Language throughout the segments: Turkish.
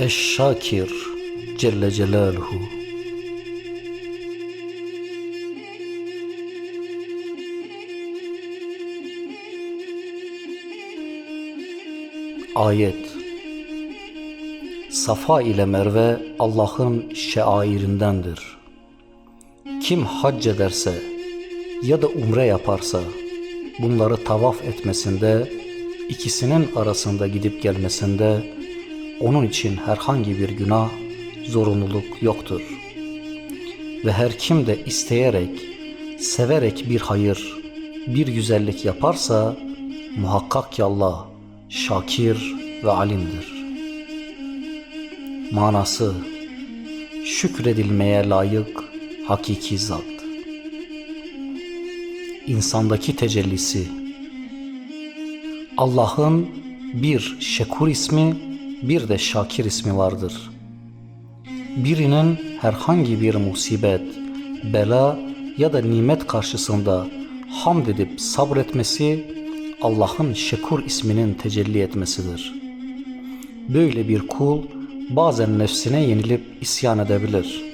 Eş-Şakir Celle Celaluhu Ayet Safa ile Merve Allah'ın şairindendir. Kim hac ederse ya da umre yaparsa bunları tavaf etmesinde ikisinin arasında gidip gelmesinde onun için herhangi bir günah, zorunluluk yoktur. Ve her kim de isteyerek, severek bir hayır, bir güzellik yaparsa muhakkak ki Allah şakir ve alimdir. Manası şükredilmeye layık hakiki zat. İnsandaki tecellisi Allah'ın bir şekur ismi bir de şakir ismi vardır. Birinin herhangi bir musibet, bela ya da nimet karşısında hamd edip sabretmesi Allah'ın şekur isminin tecelli etmesidir. Böyle bir kul bazen nefsine yenilip isyan edebilir.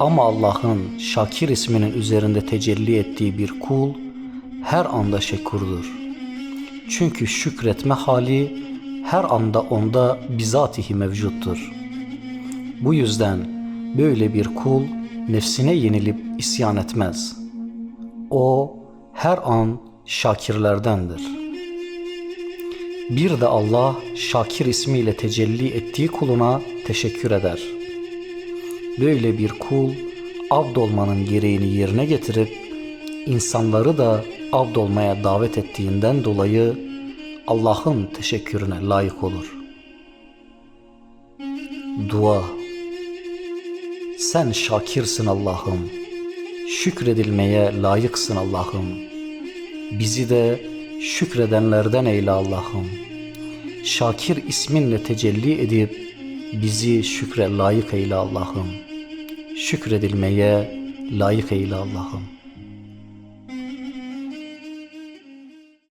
Ama Allah'ın Şakir isminin üzerinde tecelli ettiği bir kul her anda şekurdur. Çünkü şükretme hali her anda onda bizatihi mevcuttur. Bu yüzden böyle bir kul nefsine yenilip isyan etmez. O her an şakirlerdendir. Bir de Allah Şakir ismiyle tecelli ettiği kuluna teşekkür eder. Böyle bir kul abd olmanın gereğini yerine getirip insanları da abd olmaya davet ettiğinden dolayı Allah'ın teşekkürüne layık olur. Dua Sen şakirsin Allah'ım. Şükredilmeye layıksın Allah'ım. Bizi de şükredenlerden eyle Allah'ım. Şakir isminle tecelli edip bizi şükre layık eyle Allah'ım. Şükredilmeye layık eyle Allah'ım.